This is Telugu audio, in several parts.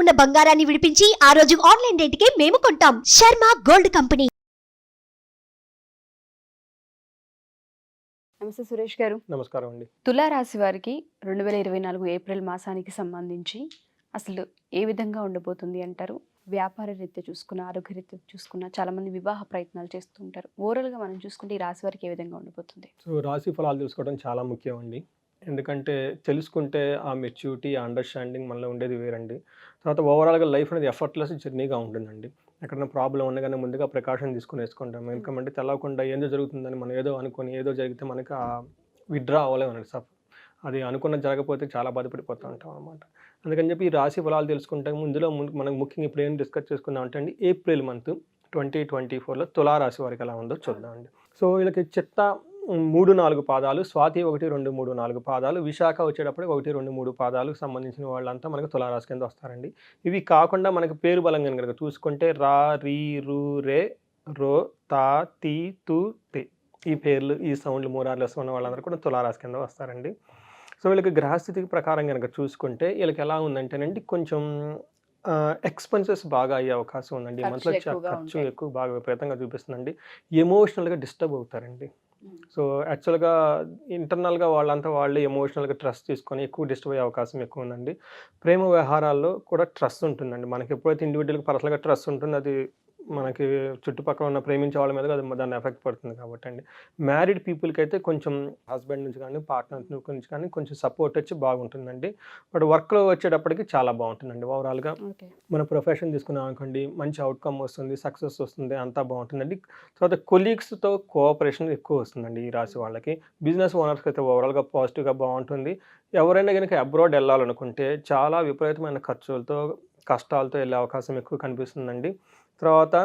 ఉన్న బంగారాన్ని విడిపించి ఆ రోజు ఆన్లైన్ రేటుకే మేము కొంటాం. Sharma gold company. నమస్తే సురేష్ గారు. నమస్కారం అండి. తులారాశి వారికి రెండు వేల ఇరవై నాలుగు ఏప్రిల్ మాసానికి సంబంధించి అసలు ఏ విధంగా ఉండబోతుంది అంటారు? వ్యాపార రీత్యా చూసుకున్న ఆరోగ్య రీత్యా చూసుకున్న చాలా మంది వివాహ ప్రయత్నాలు చేస్తూ ఉంటారు ఓవరాల్గా మనం చూసుకుంటే ఈ రాశి వారికి ఏ విధంగా ఉండబోతుంది? సో రాశి ఫలాలు తెలుసుకోవడం చాలా ముఖ్యం అండి. ఎందుకంటే తెలుసుకుంటే ఆ మెచ్యూరిటీ ఆ అండర్స్టాండింగ్ మనలో ఉండేది వేరండి. తర్వాత ఓవరాల్గా లైఫ్ అనేది ఎఫర్ట్లెస్ జర్నీగా ఉంటుందండి. ఎక్కడైనా ప్రాబ్లం ఉండగానే ముందుగా ప్రికాషన్ తీసుకుని వేసుకుంటాం ఎందుకంటే తెలవకుండా ఏందో జరుగుతుందని మనం ఏదో అనుకొని ఏదో జరిగితే మనకి ఆ విత్డ్రా అవ్వలేమన్నది సఫ్ అది అనుకున్న జరగకపోతే చాలా బాధపడిపోతూ ఉంటాం అనమాట అందుకని చెప్పి ఈ రాశి ఫలాలు తెలుసుకుంటే ముందులో మనం ముఖ్యంగా ఇప్పుడు ఏం డిస్కస్ చేసుకుందాం అంటే అండి ఏప్రిల్ మంత్ ట్వంటీ ట్వంటీ ఫోర్లో తులారాశి వారికి ఎలా ఉందో చూద్దామండి సో వీళ్ళకి చిత్త మూడు నాలుగు పాదాలు స్వాతి ఒకటి రెండు మూడు నాలుగు పాదాలు విశాఖ వచ్చేటప్పుడు ఒకటి రెండు మూడు పాదాలకు సంబంధించిన వాళ్ళంతా మనకు తులారాశి కింద వస్తారండి. ఇవి కాకుండా మనకి పేరు బలంగా కనుక చూసుకుంటే రా రీ రు రే రో తా తీ తు తే. ఈ పేర్లు ఈ సౌండ్లు మూరార్లెస్ ఉన్న వాళ్ళందరూ కూడా తులారాశి కింద వస్తారండి. సో వీళ్ళకి గ్రహస్థితి ప్రకారం కనుక చూసుకుంటే వీళ్ళకి ఎలా ఉందంటేనండి కొంచెం ఎక్స్పెన్సెస్ బాగా అయ్యే అవకాశం ఉందండి. మంత్లో ఎక్కువగా ఖర్చు. ఎక్కువ బాగా విపరీతంగా చూపిస్తుందండి. ఎమోషనల్గా డిస్టర్బ్ అవుతారండి. సో యాక్చువల్గా ఇంటర్నల్గా వాళ్ళంతా వాళ్ళు ఎమోషనల్గా ట్రస్ట్ తీసుకొని ఎక్కువ డిస్టర్బ్ అయ్యే అవకాశం ఎక్కువ ఉందండి ప్రేమ వ్యవహారాల్లో కూడా ట్రస్ట్ ఉంటుందండి. మనకి ఎప్పుడైతే ఇండివిజువల్గా పర్సనల్గా ట్రస్ట్ ఉంటుందో అది మనకి చుట్టుపక్కల ఉన్న ప్రేమించే వాళ్ళ మీద అది దాన్ని ఎఫెక్ట్ పడుతుంది కాబట్టి అండి. మ్యారీడ్ పీపుల్కి అయితే కొంచెం హస్బెండ్ నుంచి కానీ పార్ట్నర్ నుంచి కానీ కొంచెం సపోర్ట్ వచ్చి బాగుంటుందండి. బట్ వర్క్లో వచ్చేటప్పటికి చాలా బాగుంటుందండి. ఓవరాల్గా మన ప్రొఫెషన్ తీసుకున్నాం అనుకోండి మంచి అవుట్కమ్ వస్తుంది సక్సెస్ వస్తుంది అంతా బాగుంటుందండి. తర్వాత కొలీగ్స్తో కోఆపరేషన్ ఎక్కువ వస్తుందండి ఈ రాశి వాళ్ళకి. బిజినెస్ ఓనర్స్కి అయితే ఓవరాల్గా పాజిటివ్గా బాగుంటుంది. ఎవరైనా కనుక అబ్రాడ్ వెళ్ళాలనుకుంటే చాలా విపరీతమైన ఖర్చులతో కష్టాలతో వెళ్ళే అవకాశం ఎక్కువ కనిపిస్తుందండి. తర్వాత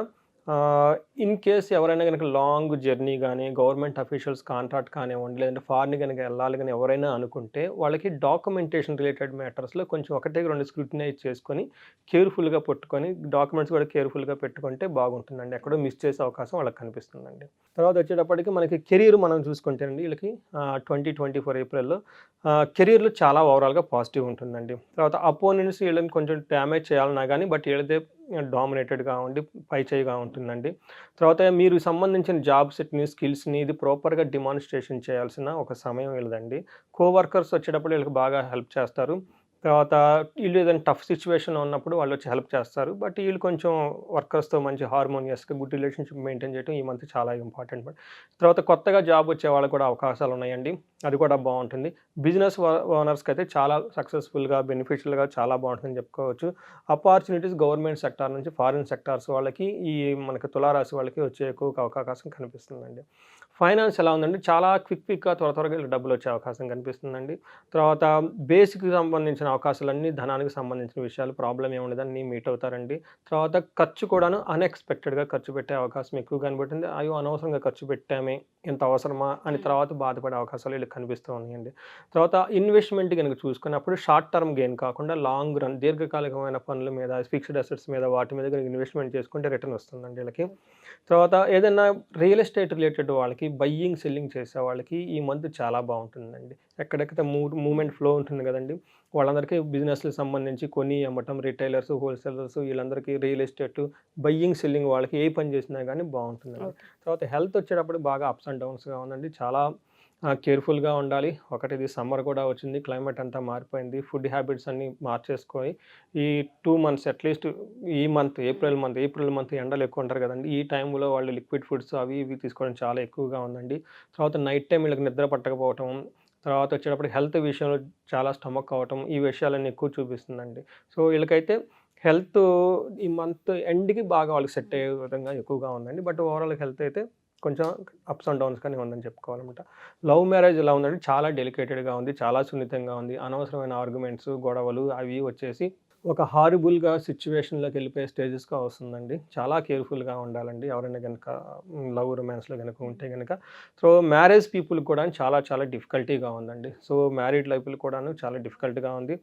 ఇన్ కేస్ ఎవరైనా కనుక లాంగ్ జర్నీ కానీ గవర్నమెంట్ అఫీషియల్స్ కాంట్రాక్ట్ కానివ్వండి లేదంటే ఫారిన్ కనుక వెళ్ళాలి కానీ ఎవరైనా అనుకుంటే వాళ్ళకి డాక్యుమెంటేషన్ రిలేటెడ్ మ్యాటర్స్లో కొంచెం ఒకటే రెండు స్క్రూటినైజ్ చేసుకొని కేర్ఫుల్గా పట్టుకొని డాక్యుమెంట్స్ కూడా కేర్ఫుల్గా పెట్టుకుంటే బాగుంటుందండి. ఎక్కడో మిస్ చేసే అవకాశం వాళ్ళకి కనిపిస్తుందండి. తర్వాత వచ్చేటప్పటికి మనకి కెరీర్ మనం చూసుకుంటేనండి వీళ్ళకి ట్వంటీ ట్వంటీ ఫోర్ ఏప్రిల్లో కెరీర్లో చాలా ఓవరాల్గా పాజిటివ్ ఉంటుందండి. తర్వాత అపోనెంట్స్ వీళ్ళని కొంచెం డ్యామేజ్ చేయాలన్నా కానీ బట్ వీళ్ళదే డామినేటెడ్గా ఉండి పై చేయిగా ఉంటుందండి. తర్వాత మీరు సంబంధించిన జాబ్ సెట్ని స్కిల్స్ని ఇది ప్రాపర్గా డిమాన్స్ట్రేషన్ చేయాల్సిన ఒక సమయం వీళ్ళదండి. కోవర్కర్స్ వచ్చేటప్పుడు వీళ్ళకి బాగా హెల్ప్ చేస్తారు. తర్వాత వీళ్ళు ఏదైనా టఫ్ సిచ్యువేషన్ ఉన్నప్పుడు వాళ్ళు వచ్చి హెల్ప్ చేస్తారు. బట్ వీళ్ళు కొంచెం వర్కర్స్తో మంచి హార్మోనియస్గా గుడ్ రిలేషన్షిప్ మెయింటైన్ చేయడం ఈ మంత్ చాలా ఇంపార్టెంట్ తర్వాత కొత్తగా జాబ్ వచ్చే వాళ్ళకి కూడా అవకాశాలు ఉన్నాయండి. అది కూడా బాగుంటుంది. బిజినెస్ ఓనర్స్కి అయితే చాలా సక్సెస్ఫుల్గా బెనిఫిషియల్గా చాలా బాగుంటుందని చెప్పుకోవచ్చు. ఆపర్చునిటీస్ గవర్నమెంట్ సెక్టార్ నుంచి ఫారిన్ సెక్టార్స్ వాళ్ళకి ఈ మనకి తులారాశి వాళ్ళకి వచ్చే ఎక్కువ అవకాశం కనిపిస్తుందండి. ఫైనాన్స్ ఎలా ఉందండి చాలా క్విక్ క్విక్గా త్వర త్వరగా డబ్బులు వచ్చే అవకాశం కనిపిస్తుందండి. తర్వాత బేసిక్కి సంబంధించిన అవకాశాలన్నీ ధనానికి సంబంధించిన విషయాలు ప్రాబ్లం ఏముండదని మీట్ అవుతారండి. తర్వాత ఖర్చు కూడాను అన్ఎక్స్పెక్టెడ్గా ఖర్చు పెట్టే అవకాశం ఎక్కువ కనబడుతుంది. అయ్యో అనవసరంగా ఖర్చు పెట్టామే. ఎంత అవసరమా అని తర్వాత బాధపడే అవకాశాలు వీళ్ళకి కనిపిస్తూ ఉన్నాయండి. తర్వాత ఇన్వెస్ట్మెంట్ కనుక చూసుకున్నప్పుడు షార్ట్ టర్మ్ గెయిన్ కాకుండా లాంగ్ రన్ దీర్ఘకాలికమైన పనుల మీద ఫిక్స్డ్ అసెట్స్ మీద వాటి మీద కనుక ఇన్వెస్ట్మెంట్ చేసుకుంటే రిటర్న్ వస్తుందండి వీళ్ళకి. తర్వాత ఏదైనా రియల్ ఎస్టేట్ రిలేటెడ్ వాళ్ళకి బయ్యింగ్ సెల్లింగ్ చేసే వాళ్ళకి ఈ మంత్ చాలా బాగుంటుందండి. ఎక్కడెక్కడ మూ మూమెంట్ ఫ్లో ఉంటుంది కదండి వాళ్ళందరికీ బిజినెస్లకు సంబంధించి కొని అమ్మటం రిటైలర్స్ హోల్సేలర్స్ వీళ్ళందరికీ రియల్ ఎస్టేట్ బయ్యింగ్ సెల్లింగ్ వాళ్ళకి ఏ పని చేసినా కానీ Okay. తర్వాత హెల్త్ వచ్చేటప్పుడు బాగా అప్స్ అండ్ డౌన్స్గా ఉందండి. చాలా కేర్ఫుల్గా ఉండాలి. ఒకటి ఇది సమ్మర్ కూడా వచ్చింది. క్లైమేట్ అంతా మారిపోయింది. ఫుడ్ హ్యాబిట్స్ అన్నీ మార్చేసుకొని ఈ టూ మంత్స్ అట్లీస్ట్ ఈ month April month April month ఎండలు ఎక్కువ ఉంటారు కదండి. ఈ టైంలో వాళ్ళు లిక్విడ్ ఫుడ్స్ అవి ఇవి తీసుకోవడం చాలా ఎక్కువగా ఉందండి. తర్వాత నైట్ టైం వీళ్ళకి నిద్ర పట్టకపోవటం తర్వాత వచ్చేటప్పుడు హెల్త్ విషయంలో చాలా స్టమక్ అవటం ఈ విషయాలన్నీ ఎక్కువ చూపిస్తుందండి. సో వీళ్ళకైతే హెల్త్ ఈ మంత్ ఎండ్కి బాగా వాళ్ళకి సెట్ అయ్యే విధంగా ఎక్కువగా ఉందండి. బట్ ఓవరాల్ హెల్త్ అయితే కొంచెం అప్స్ అండ్ డౌన్స్ కానీ ఉందని చెప్పుకోవాలన్నమాట. లవ్ మ్యారేజ్ ఎలా ఉందంటే చాలా డెలికేటెడ్గా ఉంది చాలా సున్నితంగా ఉంది. అనవసరమైన ఆర్గ్యుమెంట్స్ గొడవలు అవి వచ్చేసి ఒక హారిబుల్గా సిచ్యువేషన్లోకి వెళ్ళిపోయే స్టేజెస్గా వస్తుందండి. చాలా కేర్ఫుల్గా ఉండాలండి. ఎవరైనా కనుక లవ్ రొమాన్స్లో కనుక ఉంటే కనుక సో మ్యారేజ్ పీపుల్ కూడా చాలా చాలా డిఫికల్టీగా ఉందండి. సో మ్యారీడ్ లైఫ్లు కూడాను చాలా డిఫికల్ట్గా ఉంది.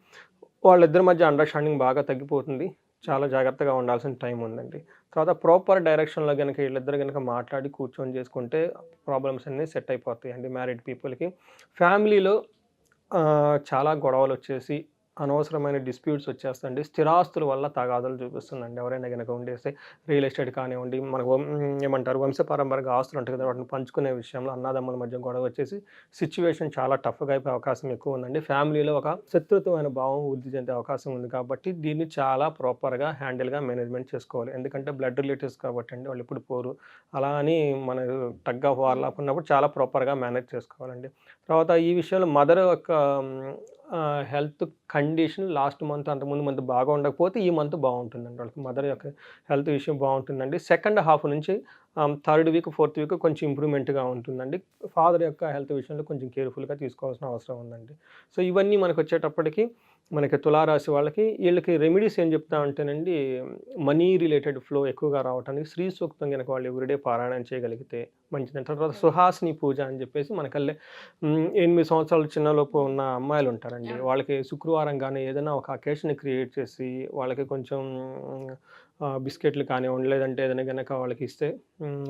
వాళ్ళిద్దరి మధ్య అండర్స్టాండింగ్ బాగా తగ్గిపోతుంది. చాలా జాగ్రత్తగా ఉండాల్సిన టైం ఉందండి. తర్వాత ప్రాపర్ డైరెక్షన్లో కనుక వీళ్ళిద్దరు కనుక మాట్లాడి కూర్చొని చేసుకుంటే ప్రాబ్లమ్స్ అన్నీ సెట్ అయిపోతాయి అండి మ్యారీడ్ పీపుల్కి. ఫ్యామిలీలో చాలా గొడవలు వచ్చేసి అనవసరమైన డిస్ప్యూట్స్ వచ్చేస్తాయండి. స్థిరాస్తుల వల్ల తగాదులు చూపిస్తుందండి. ఎవరైనా కనుక ఉండేస్తే రియల్ ఎస్టేట్ కానివ్వండి మనకు ఏమంటారు వంశపారంపరంగా ఆస్తులు ఉంటాయి కదా వాటిని పంచుకునే విషయంలో అన్నదమ్ముల మధ్య గొడవ వచ్చేసి సిచ్యువేషన్ చాలా టఫ్గా అయిపోయే అవకాశం ఎక్కువ ఉందండి. ఫ్యామిలీలో ఒక శత్రుత్వమైన భావం వృద్ధి చెందే అవకాశం ఉంది కాబట్టి దీన్ని చాలా ప్రాపర్గా హ్యాండిల్గా మేనేజ్మెంట్ చేసుకోవాలి. ఎందుకంటే బ్లడ్ రిలేటివ్స్ కాబట్టి అండి వాళ్ళు ఇప్పుడు పోరు. అలా అని మన టగ్ ఆఫ్ వార్ ఉన్నప్పుడు చాలా ప్రాపర్గా మేనేజ్ చేసుకోవాలండి. తర్వాత ఈ విషయంలో మదర్ యొక్క హెల్త్ కండిషన్ లాస్ట్ మంత్ అంతకుముందు మంత్ బాగా ఉండకపోతే ఈ మంత్ బాగుంటుందండి. వాళ్ళకి మదర్ యొక్క హెల్త్ విషయం బాగుంటుందండి. సెకండ్ హాఫ్ నుంచి థర్డ్ వీక్ ఫోర్త్ వీక్ కొంచెం ఇంప్రూవ్మెంట్గా ఉంటుందండి. ఫాదర్ యొక్క హెల్త్ విషయంలో కొంచెం కేర్ఫుల్గా తీసుకోవాల్సిన అవసరం ఉందండి. సో ఇవన్నీ మనకు వచ్చేటప్పటికి మనకి తులారాశి వాళ్ళకి వీళ్ళకి రెమెడీస్ ఏం చెప్తా ఉంటేనండి మనీ రిలేటెడ్ ఫ్లో ఎక్కువగా రావడానికి శ్రీ సూక్తం కనుక వాళ్ళు ఎవ్రీడే పారాయణం చేయగలిగితే మంచిది తర్వాత సుహాసిని పూజ అని చెప్పేసి మనకల్లే ఎనిమిది సంవత్సరాల చిన్నలోపు ఉన్న అమ్మాయిలు ఉంటారండి. వాళ్ళకి శుక్రవారం కానీ ఏదైనా ఒక అకేషన్ క్రియేట్ చేసి వాళ్ళకి కొంచెం బిస్కెట్లు కానివ్వండి లేదంటే ఏదైనా కనుక వాళ్ళకి ఇస్తే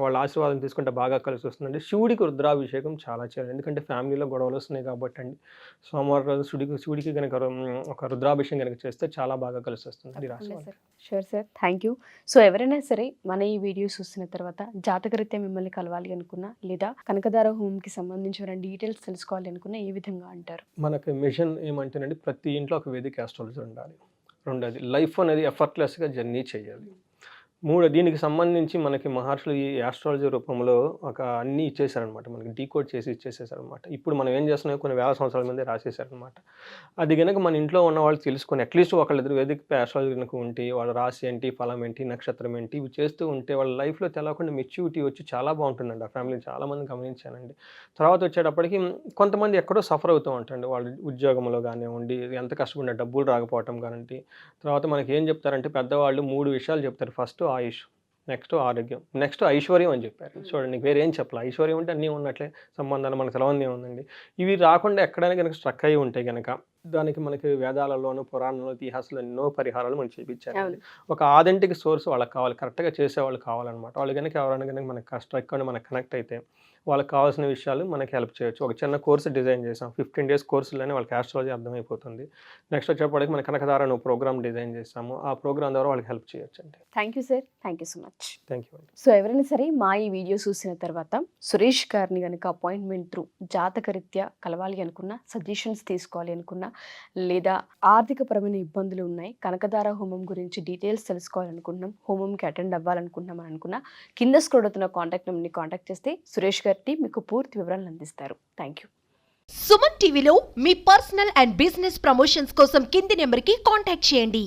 వాళ్ళ ఆశీర్వాదం తీసుకుంటే బాగా కలిసి వస్తుందండి. శివుడికి రుద్రాభిషేకం చాలా చేయాలి. ఎందుకంటే ఫ్యామిలీలో గొడవలు వస్తున్నాయి కాబట్టి అండి. సోమవారం రోజు శివుడికి శివుడికి కనుక ఒక రుద్రాభిషేకం కనుక చేస్తే చాలా బాగా కలిసి వస్తుంది. Sure sir. Thank you so ఎవరైనా సరే మన ఈ వీడియో చూసిన తర్వాత జాతకరీత్యా మిమ్మల్ని కలవాలి. అనుకున్నా లేదా కనకదార హోమ్కి సంబంధించిన డీటెయిల్స్ తెలుసుకోవాలి అనుకున్నా ఏ విధంగా అంటారు? మనకి మిషన్ ఏమంటేనండి ప్రతి ఇంట్లో ఒక వేదిక ఆస్ట్రాలజీ ఉండాలి. రెండోది లైఫ్ అనేది ఎఫర్ట్లెస్గా జర్నీ చేయాలి. మూడు దీనికి సంబంధించి మనకి మహర్షులు ఈ ఆస్ట్రాలజీ రూపంలో ఒక అన్నీ ఇచ్చేసారనమాట మనకి డీకోడ్ చేసి ఇచ్చేసేసారనమాట ఇప్పుడు మనం ఏం చేస్తున్నాం కొన్ని వేల సంవత్సరాల మీద రాసేసారనమాట అది కనుక మన ఇంట్లో ఉన్న వాళ్ళు తెలుసుకొని అట్లీస్ట్ ఒకళ్ళిద్దరు వేదిక ఆస్ట్రాలజీ కనుక ఉంటే వాళ్ళ రాశి ఏంటి ఫలం ఏంటి నక్షత్రం ఏంటి ఇవి చేస్తూ ఉంటే వాళ్ళ లైఫ్లో తెలవకుండా మెచ్యూరిటీ వచ్చి చాలా బాగుంటుందండి. ఆ ఫ్యామిలీ చాలామంది గమనించానండి తర్వాత వచ్చేటప్పటికి కొంతమంది ఎక్కడో సఫర్ అవుతూ ఉంటారండి. వాళ్ళ ఉద్యోగంలో కానివ్వండి ఎంత కష్టపడిన డబ్బులు రాకపోవటం కానివ్వండి. తర్వాత మనకి ఏం చెప్తారంటే పెద్దవాళ్ళు మూడు విషయాలు చెప్తారు. ఫస్ట్ ఆయుష్ నెక్స్ట్ ఆరోగ్యం. నెక్స్ట్ ఐశ్వర్యం అని చెప్పారు. చూడండి వేరే ఏం చెప్పాలి. ఐశ్వర్యం అంటే అన్నీ ఉన్నట్లే సంబంధాలు మనకు తెలవంది ఉందండి ఇవి రాకుండా ఎక్కడైనా కనుక స్ట్రక్ అయి ఉంటాయి కనుక దానికి మనకి వేదాలలోను పురాణంలో ఇతిహాసాలు ఎన్నో పరిహారాలు మనకి చూపించారు అవును. ఒక ఆథెంటిక్ సోర్స్ వాళ్ళకి కావాలి కరెక్ట్గా చేసేవాళ్ళు కావాలన్నమాట. వాళ్ళు కనుక ఎవరైనా కనుక మనకి కష్టం ఎక్కువ మనకి కనెక్ట్ అయితే వాళ్ళకి కావాల్సిన విషయాలు మనకి హెల్ప్ చేయొచ్చు. ఒక చిన్న కోర్సు డిజైన్ చేసాం ఫిఫ్టీన్ డేస్ కోర్సులోనే వాళ్ళకి ఆస్ట్రాలజీ అర్థమైపోతుంది. నెక్స్ట్ వచ్చేప్పటికి మన కనకదార నువ్వు ప్రోగ్రామ్ డిజైన్ చేసాము ఆ ప్రోగ్రామ్ ద్వారా వాళ్ళకి హెల్ప్ చేయొచ్చు అండి thank you sir thank you so much thank you so ఎవరైనా సరే మా ఈ వీడియో చూసిన తర్వాత సురేష్ గారిని కనుక అపాయింట్మెంట్ త్రూ జాతకరీత్యా కలవాలి అనుకున్నా సజెషన్స్ తీసుకోవాలి అనుకున్నా లేదా ఆర్థికపరమైన ఇబ్బందులు ఉన్నాయి కనకదార హోమం గురించి డీటెయిల్స్ తెలుసుకోవాలనుకుంటున్నాం హోమంకి అటెండ్ అవ్వాలనుకుంటున్నాం అని అనుకున్నా కింద స్క్రోల్ అవుతున్న కాంటాక్ట్ నెంబర్ని కాంటాక్ట్ చేస్తే సురేష్ గారి మీకు పూర్తి వివరాలు అందిస్తారు. థ్యాంక్ యూ సుమన్ టీవీలో మీ పర్సనల్ అండ్ బిజినెస్ ప్రమోషన్స్ కోసం కింది నెంబర్కి కాంటాక్ట్ చేయండి.